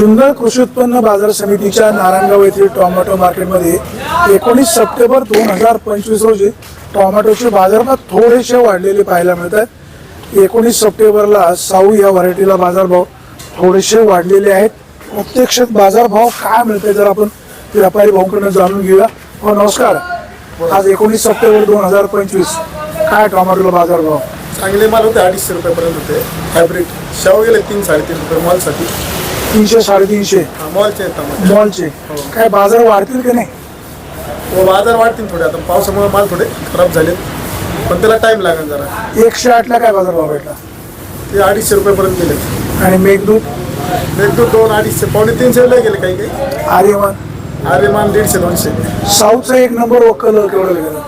जुन्नर कृषी उत्पन्न बाजार समितीच्या नारायणगाव येथील टोमॅटो मार्केटमध्ये एकोणीस सप्टेंबर दोन हजार पंचवीस रोजी टोमॅटोचे बाजारभाव थोडेसे वाढलेले पाहायला मिळतात एकोणीस सप्टेंबरला साऊ या व्हरायटीला बाजारभाव थोडेसे वाढलेले आहेत. प्रत्यक्षात बाजारभाव काय मिळते जर आपण व्यापारी भाऊकडनं जाणून घेऊया. हो नमस्कार. आज एकोणीस सप्टेंबर दोन हजार पंचवीस. काय टोमॅटोला बाजारभाव? चांगले माल होते अडीचशे रुपयापर्यंत होते. हायब्रिड शेव गेले तीन साडेतीन रुपये मॉलसाठी. तीनशे साडेतीनशे हा, मॉलचे आहेत टमाटे मॉलचे. काय बाजार वाढतील की नाही? व बाजार वाढतील थोडे. आता पावसामुळे माल थोडे खराब झालेत. पण त्याला टाइम लागेल जरा. एकशे आठला काय बाजारभाव भेटला? ते अडीचशे रुपयापर्यंत गेले. आणि मेघदूत? एक दोन अडीचशे पावणे तीनशेला गेले काही काही. आर्यमान? अरे मान दीडशे दोनशे. साऊथचा एक नंबर वक्कल केवढं गेलं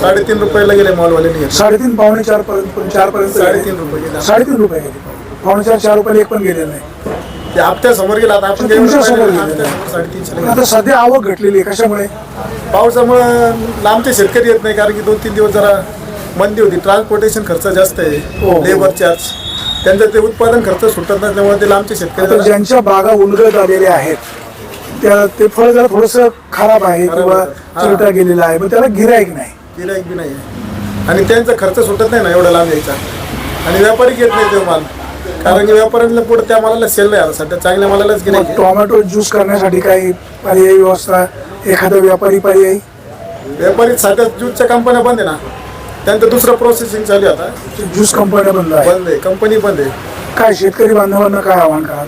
साडेतीन रुपयाला गेले मॉलवाले घेतले. साडेतीन पावणे चार पर्यंत चार पर्यंत. साडेतीन रुपये गेले. साडेतीन रुपये गेले. पावणे चार चार रुपये एक पण गेले नाही. ते हप्त्यासमोर गेला आता आपण तुमच्यासमोर गेले. आता सध्या आवक घटलेली आहे कशामुळे? पावसामुळं लांबचे शेतकरी येत नाही कारण की दोन तीन दिवस जरा मंदी होती. ट्रान्सपोर्टेशन खर्च जास्त हो. आहे लेबर चार्ज त्यांचं ते उत्पादन खर्च सुटत नसल्यामुळे ते लांबचे शेतकरी आता जरा- ज्यांच्या बागा उलगत आलेल्या आहेत त्या ते फळ जरा थोडस खराब आहे किंवा. हा. चिरटा गेलेला आहे पण त्याला गिरायक नाही. गिराईक बी नाही आणि त्यांचा खर्च सुटत नाही ना एवढा लांब यायचा. आणि व्यापारी घेत नाही तो माल. कारण की व्यापाऱ्यांना पुढे त्या मालाला सेल नाही आला. सध्या चांगल्या मालालाच मग टोमॅटो ज्यूस करण्यासाठी काही पर्यायी व्यवस्था एखादा व्यापारी पर्यायी? व्यापारी सध्या ज्यूसच्या कंपन्या बंद आहे ना. त्यांचं दुसरं प्रोसेसिंग चालू आहे आता. ज्यूस कंपन्या बंद आहे. बंद आहे. कंपनी बंद आहे. काय शेतकरी बांधवांना काय आव्हान कराल?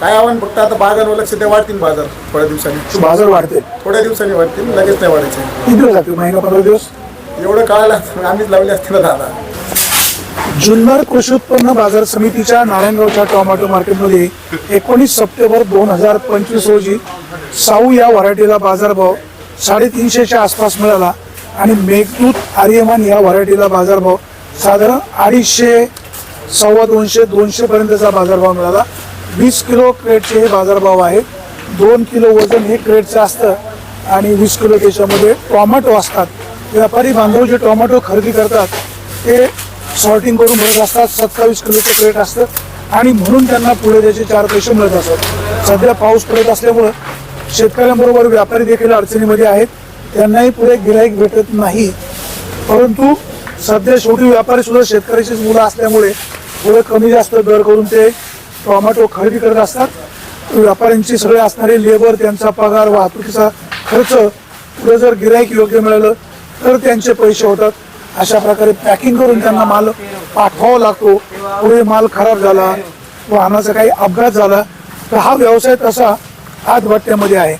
काय आव्हान? फक्त आता बागांवर लक्ष ते वाढतील बाजार थोड्या दिवसांनी. बाजार वाढते थोड्या दिवसांनी वाढतील. लगेच नाही वाढायचे. किती दिवस लागतील महिना पंधरा दिवस? एवढं कळायला आम्हीच लावले असते ना दादा. जुन्नर कृषी उत्पन्न बाजार समितीच्या नारायणगावच्या टोमॅटो मार्केटमध्ये एकोणीस सप्टेंबर दोन हजार पंचवीस रोजी साऊ या व्हरायटीला बाजारभाव साडेतीनशेच्या आसपास मिळाला आणि मेघदूत आर्यमान या व्हरायटीला बाजारभाव साधारण अडीचशे सव्वा दोनशे दोनशेपर्यंतचा बाजारभाव मिळाला. वीस किलो क्रेटचे हे बाजारभाव आहेत. दोन किलो वजन हे क्रेटचं असतं आणि वीस किलो त्याच्यामध्ये टॉमॅटो असतात. व्यापारी बांधव जे टोमॅटो खरेदी करतात ते सॉर्टिंग करून भरत असतात सत्तावीस किलोचं क्रेट असतं. आणि म्हणून त्यांना पुढे त्याचे चार पैसे मिळत असतात. सध्या पाऊस पडत असल्यामुळं शेतकऱ्यांबरोबर व्यापारी देखील अडचणीमध्ये आहेत. त्यांनाही पुढे गिराईक भेटत नाही. परंतु सध्या शेवटी व्यापारी सुद्धा शेतकऱ्याचीच मुलं असल्यामुळे पुढे कमी जास्त दर करून ते टोमॅटो खरेदी करत असतात. व्यापाऱ्यांची सगळे असणारे लेबर त्यांचा पगार वाहतुकीचा खर्च पुढे जर गिराईक योग्य मिळालं तर त्यांचे पैसे होतात. अशा प्रकारे पॅकिंग करून त्यांना माल पाठवावा लागतो. पुढे माल खराब झाला वाहनाचा काही अपघात झाला तर हा व्यवसाय तसा आतभट्ट्यामध्ये आहे.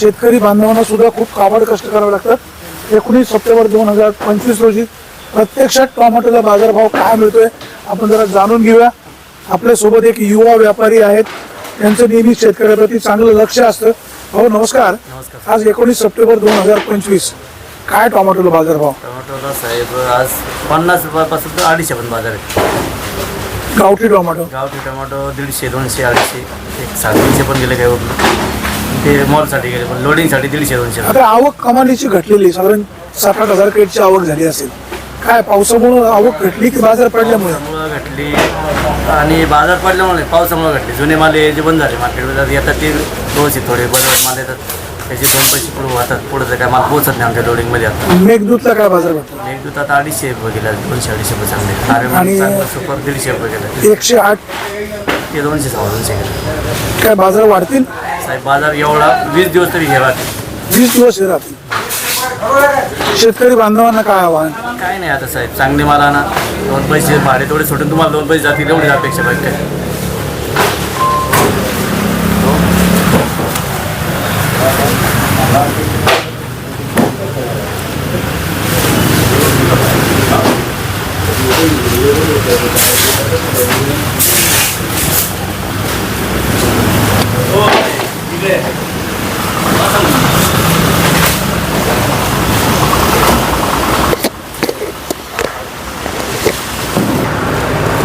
शेतकरी बांधवांना सुद्धा खूप काबाड कष्ट करावे लागतात. एकोणीस सप्टेंबर दोन हजार पंचवीस रोजी प्रत्यक्षात टोमॅटोला बाजारभाव काय मिळतोय आपण जरा जाणून घेऊया. आपल्यासोबत एक युवा व्यापारी आहेत. त्यांचं नेहमी शेतकऱ्याप्रती चांगलं लक्ष असतं. हो नमस्कार. आज एकोणीस सप्टेंबर दोन हजार पंचवीस. काय टोमॅटोला बाजारभाव टोमॅटोला साहेब आज पन्नास रुपयापासून तर अडीचशे पण बाजार आहे. गावठी टोमॅटो? गावठी टोमॅटो दीडशे दोनशे अडीचशे एक साडेतीनशे पण गेले काही वरून. ते मॉलसाठी गेले पण लोडिंगसाठी दीडशे दोनशे. आता आवक कमालीची घटलेली साधारण सात आठ हजार क्रेटची आवक झाली असेल. काय पावसामुळे आवक घटली की बाजार पडल्यामुळे? पावसामुळं घटली आणि बाजार पडल्यामुळे पावसामुळे घटली. जुने माल हे जे बंद झाले मार्केटमध्ये येतात ते व्यवस्थित थोडे बदल माल येतात. त्याचे दोन पैसे पुढे वाहतात. पुढचं काय माल पोहोचत नाही आमच्या लोडिंगमध्ये आता. मेघदूतला काय बाजार भेटतो दूध आता अडीचशे रुपये गेला दोनशे अडीचशे रुपये चांगले. आणि- आणि सुपर दीडशे रुपये गेले. एकशे आठ? ते दोनशे सव्वा दोनशे गेले. काय बाजार वाढतील? साहेब बाजार एवढा वीस दिवस तरी घ्यावा वीस दिवस हे राहतील. शेतकरी बांधवांना काय आव्हान? काय नाही आता साहेब चांगले मला ना दोन पैसे भाडे तेवढे सोडून तुम्हाला दोन पैसे जातील एवढी अपेक्षा काय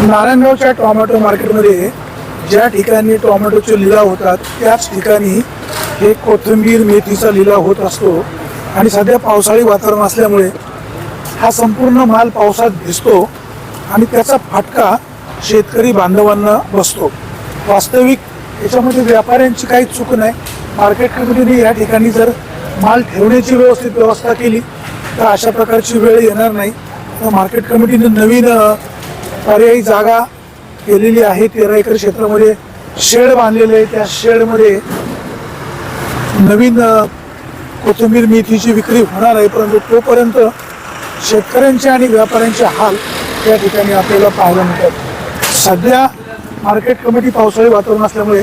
नारायणगावच्या टोमॅटो मार्केटमध्ये ज्या ठिकाणी टोमॅटोचे लिलाव होतात त्याच ठिकाणी हे कोथिंबीर मेथीचा लिलाव होत असतो. आणि सध्या पावसाळी वातावरण असल्यामुळे हा संपूर्ण माल पावसात भिजतो. आणि त्याचा फटका शेतकरी बांधवांना बसतो. वास्तविक याच्यामध्ये व्यापाऱ्यांची काही चूक नाही. मार्केट कमिटीने या ठिकाणी जर माल ठेवण्याची व्यवस्थित व्यवस्था केली तर अशा प्रकारची वेळ येणार नाही. तर मार्केट कमिटीने नवीन पर्यायी जागा केलेली आहे. तेरा एकर क्षेत्रामध्ये शेड बांधलेले आहे त्या शेडमध्ये नवीन कोथिंबीर मेथीची विक्री होणार आहे. परंतु तोपर्यंत शेतकऱ्यांचे आणि व्यापाऱ्यांचे हाल या ठिकाणी आपल्याला पाहायला मिळतात. सध्या मार्केट कमिटी पावसाळी वातावरण असल्यामुळे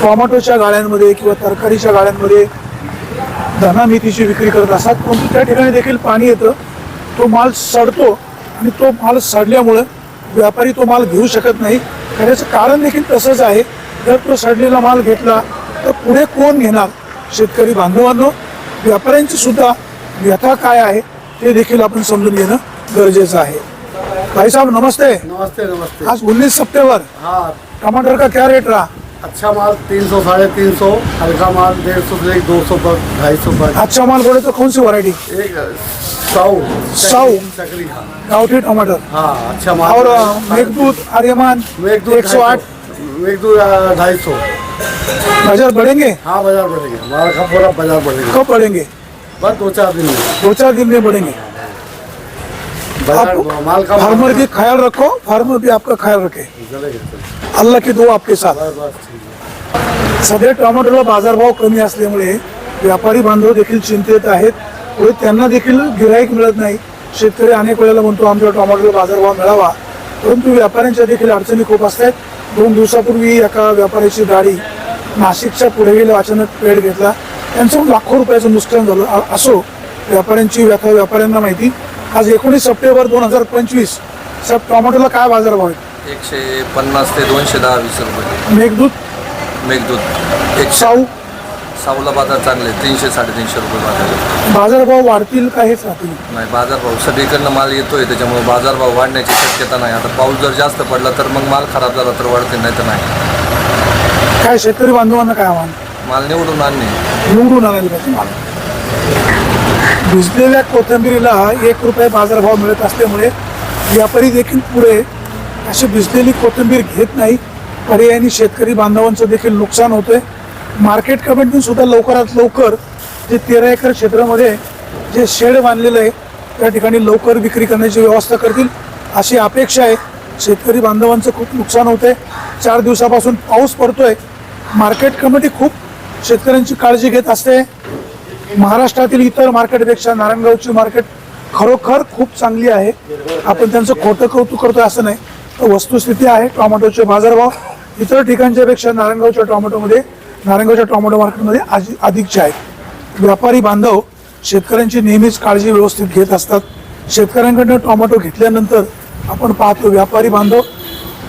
टोमॅटोच्या गाळ्यांमध्ये किंवा तरकारीच्या गाळ्यांमध्ये धना मेथीची विक्री करत असतात. परंतु त्या ठिकाणी देखील पाणी येतं. तो माल सडतो आणि तो माल सडल्यामुळं व्यापारी तो माल घेऊ शकत नाही. त्याचं कारण देखील तसंच आहे. जर तो सडलेला माल घेतला तर पुढे कोण घेणार? शेतकरी बांधवांनो व्यापाऱ्यांची सुद्धा व्यथा काय आहे ते देखील आपण समजून घेणं गरजेचं आहे. भाई साहब नमस्ते। नमस्ते नमस्ते। आज उन्नीस सितंबर हाँ। टमाटर का क्या रेट रहा? अच्छा माल तीन सौ साढ़े तीन सौ हल्का माल डेढ़ सौ से दो सौ तक ढाई सौ तक अच्छा माल बोले तो कौन सी वैरायटी हाँ। टमाटर। हाँ अच्छा माल और मेघदूत आर्यमान मेघदूत एक सौ आठ। मेघदूत ढाई सौ। बाज़ार बढ़ेंगे? हाँ बाज़ार बढ़ेगा। का पूरा बाज़ार बढ़ेगा। कब बढ़ेंगे? बस दो चार दिन में। दो चार दिन में बढ़ेंगे। फार्मर की ख्याल रखो फार्मर भी आपका ख्याल रखे। अल्लाह की दो आपके साथ। सध्या टोमॅटोला बाजारभाव कमी असल्यामुळे व्यापारी बांधव देखील चिंतेत आहेत. पुढे त्यांना देखील गिराईक मिळत नाही. शेतकरी अनेक वेळेला म्हणतो आमच्या टोमॅटोला बाजारभाव मिळावा. परंतु व्यापाऱ्यांच्या देखील अडचणी खूप असतात. दोन दिवसापूर्वी एका व्यापाऱ्याची गाडी नाशिकच्या पुढे गेल्या अचानक पेड घेतला. त्यांचं लाखो रुपयाचं नुकसान झालं. असो व्यापाऱ्यांची व्यथा व्यापाऱ्यांना माहिती. आज एकोणीस सप्टेंबर दोन हजार पंचवीस सब टोमॅटोला काय बाजारभाव आहे? एकशे पन्नास ते दोनशे दहा वीस रुपये. मेघदूत? मेघदूत. एकशे साऊ? साऊला बाजार चांगले तीनशे साडेतीनशे रुपये बाजार बाजारभाव वाढतील का हेच राहतील? नाही बाजारभाव सगळीकडनं माल येतोय त्याच्यामुळे बाजारभाव वाढण्याची शक्यता नाही. आता पाऊस जर जास्त पडला तर मग माल खराब झाला तर वाढते नाही तर नाही. काय शेतकरी बांधवांना काय आव्हान? माल निवडून आणणे. निवडून आणायला पाहिजे मला. भिजलेल्या कोथिंबिरीला एक रुपये बाजारभाव मिळत असल्यामुळे व्यापारी देखील पुढे अशी भिजलेली कोथिंबीर घेत नाही. पर्यायाने शेतकरी बांधवांचं देखील नुकसान होतंय. मार्केट कमिटीने सुद्धा लवकरात लवकर जे तेरा एकर क्षेत्रामध्ये जे शेड बांधलेलं आहे त्या ठिकाणी लवकर विक्री करण्याची व्यवस्था करतील अशी अपेक्षा आहे. शेतकरी बांधवांचं खूप नुकसान होतंय. चार दिवसापासून पाऊस पडतोय. मार्केट कमिटी खूप शेतकऱ्यांची काळजी घेत असते. महाराष्ट्रातील इतर मार्केटपेक्षा नारायणगावची मार्केट खरोखर खूप चांगली आहे. आपण त्यांचं खोटं कौतुक करतोय असं नाही. तर वस्तुस्थिती आहे टोमॅटोचे बाजारभाव. इतर ठिकाणच्या पेक्षा नारायणगावच्या टोमॅटोमध्ये नारायणगावच्या टोमॅटो मार्केटमध्ये अधिकचे आहेत. व्यापारी बांधव शेतकऱ्यांची नेहमीच काळजी व्यवस्थित घेत असतात. शेतकऱ्यांकडनं टोमॅटो घेतल्यानंतर आपण पाहतो व्यापारी बांधव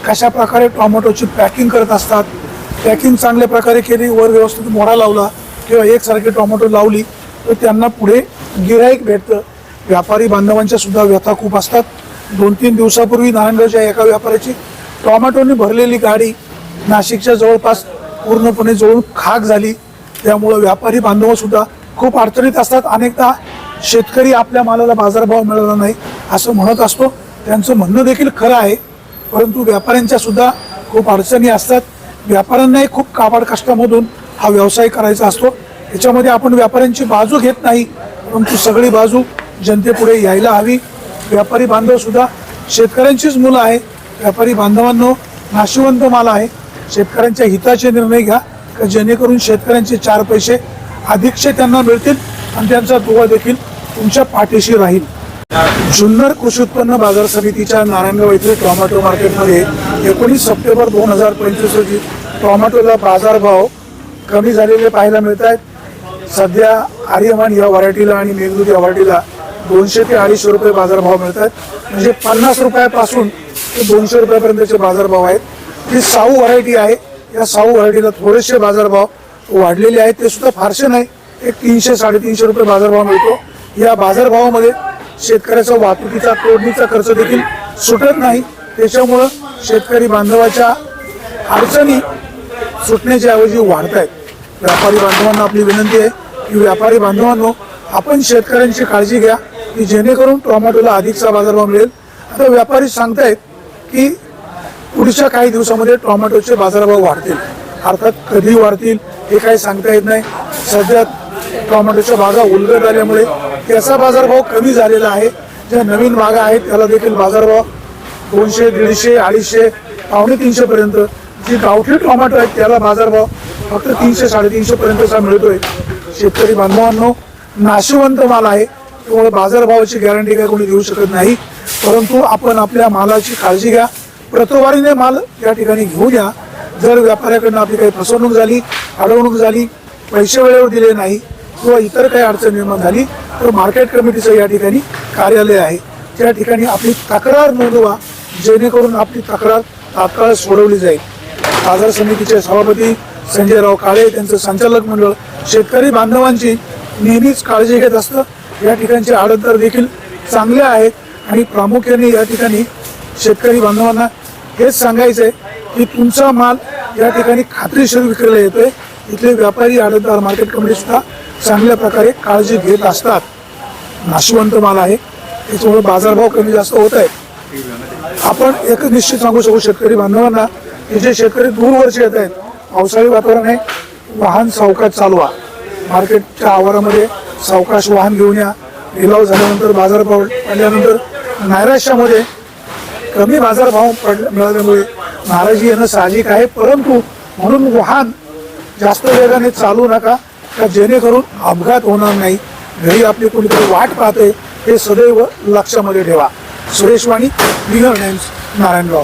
कशा प्रकारे टोमॅटोची पॅकिंग करत असतात. पॅकिंग चांगल्या प्रकारे केली वर व्यवस्थित मोडा लावला. किंवा एकसारखी टोमॅटो लावली तर त्यांना पुढे गिराईक भेटतं. व्यापारी बांधवांच्या सुद्धा व्यथा खूप असतात. दोन तीन दिवसापूर्वी नारायणगावच्या एका व्यापाऱ्याची टोमॅटोने भरलेली गाडी नाशिकच्या जवळपास पूर्णपणे जळून खाक झाली. त्यामुळं व्यापारी बांधव सुद्धा खूप अडचणीत असतात. अनेकदा शेतकरी आपल्या मालाला बाजारभाव मिळाला नाही असं म्हणत असतो. त्यांचं म्हणणं देखील खरं आहे. परंतु व्यापाऱ्यांच्या सुद्धा खूप अडचणी असतात. व्यापाऱ्यांनाही खूप काबाड कष्टामधून हा व्यवसाय करायचा असतो. याच्यामध्ये आपण व्यापाऱ्यांची बाजू घेत नाही परंतु सगळी बाजू जनतेपुढे यायला हवी. व्यापारी बांधव सुद्धा शेतकऱ्यांचीच मुलं आहे व्यापारी बांधवांनो नाशिवंत माल आहे. शेतकऱ्यांच्या हिताचे निर्णय घ्या का जेणेकरून शेतकऱ्यांचे चार पैसे अधिकचे त्यांना मिळतील आणि त्यांचा दुवा देखील तुमच्या पाठीशी राहील. जुन्नर कृषी उत्पन्न बाजार समितीच्या नारायणगाव येथील टोमॅटो मार्केटमध्ये एकोणीस सप्टेंबर दोन हजार पंचवीस रोजी टोमॅटोला बाजारभाव कमी झालेले पाहायला मिळत आहेत. सध्या आर्यमान या व्हरायटीला आणि मेघदूत या व्हरायटीला दोनशे ते अडीचशे रुपये बाजारभाव मिळतात. म्हणजे पन्नास रुपयापासून ते दोनशे रुपयापर्यंतचे बाजारभाव आहेत. ही साऊ व्हरायटी आहे. या साऊ व्हरायटीला थोडेसे बाजारभाव वाढलेले आहेत. ते सुद्धा फारसे नाही. एक तीनशे साडेतीनशे रुपये बाजारभाव मिळतो. या बाजारभावामध्ये शेतकऱ्याचा वाहतुकीचा तोडणीचा खर्च देखील सुटत नाही. त्याच्यामुळं शेतकरी बांधवाच्या अडचणी सुटण्याच्या ऐवजी वाढत आहेत व्यापारी बांधवांना आपली विनंती आहे की व्यापारी बांधवांनो आपण शेतकऱ्यांची काळजी घ्या की जेणेकरून टोमॅटोला अधिकचा बाजारभाव मिळेल. आता व्यापारी सांगतायत की पुढच्या काही दिवसामध्ये टोमॅटोचे बाजारभाव वाढतील. अर्थात कधी वाढतील हे काही सांगता येत नाही. सध्या टोमॅटोच्या बागा उलगड आल्यामुळे त्याचा बाजारभाव कमी झालेला आहे. ज्या नवीन बागा आहेत त्याला देखील बाजारभाव दोनशे दीडशे अडीचशे पावणे तीनशे पर्यंत. जी गावठी टोमॅटो आहेत त्याला बाजारभाव फक्त तीनशे साडेतीनशे पर्यंतचा मिळतोय. शेतकरी बांधवांनो नाशिवंत माल आहे. त्यामुळे बाजारभावाची गॅरंटी काय कोणी देऊ शकत नाही. परंतु आपण आपल्या मालाची काळजी घ्या. प्रतवारीने माल या ठिकाणी घेऊ द्या. जर व्यापाऱ्याकडनं आपली काही फसवणूक झाली अडवणूक झाली पैसे वेळेवर दिले नाही किंवा इतर काही अडचण निर्माण झाली तर मार्केट कमिटीचं या ठिकाणी कार्यालय आहे. त्या ठिकाणी आपली तक्रार नोंदवा जेणेकरून आपली तक्रार तात्काळ सोडवली जाईल. बाजार समितीचे सभापती संजयराव काळे त्यांचं संचालक मंडळ शेतकरी बांधवांची नेहमीच काळजी घेत असतं. या ठिकाणचे आडतदार देखील चांगले आहेत आणि प्रामुख्याने या ठिकाणी शेतकरी बांधवांना हेच सांगायचं आहे की तुमचा माल या ठिकाणी खात्रीशीर विक्रीला येतोय. इथले व्यापारी आडतदार मार्केट कमिटी सुद्धा चांगल्या प्रकारे काळजी घेत असतात. नाशिवंत माल आहे. त्याच्यामुळे बाजारभाव कमी जास्त होत आहे. आपण एक निश्चित सांगू शकू शेतकरी बांधवांना की जे शेतकरी दूरवरचे येत आहेत पावसाळी वातावरण आहे. वाहन सावकाश चालवा. मार्केटच्या आवारामध्ये सावकाश वाहन घेऊन या. लिलाव झाल्यानंतर बाजारभाव पडल्यानंतर नैराश्यामध्ये कमी बाजारभाव पड मिळाल्यामुळे नाराजी येणं साहजिक आहे. परंतु म्हणून वाहन जास्त वेगाने चालू नका का जेणेकरून अपघात होणार नाही. घरी आपली कोणीतरी वाट पाहते हे सदैव लक्षामध्ये ठेवा. सुरेश वाणी बिगर टाइम्स नारायणगाव.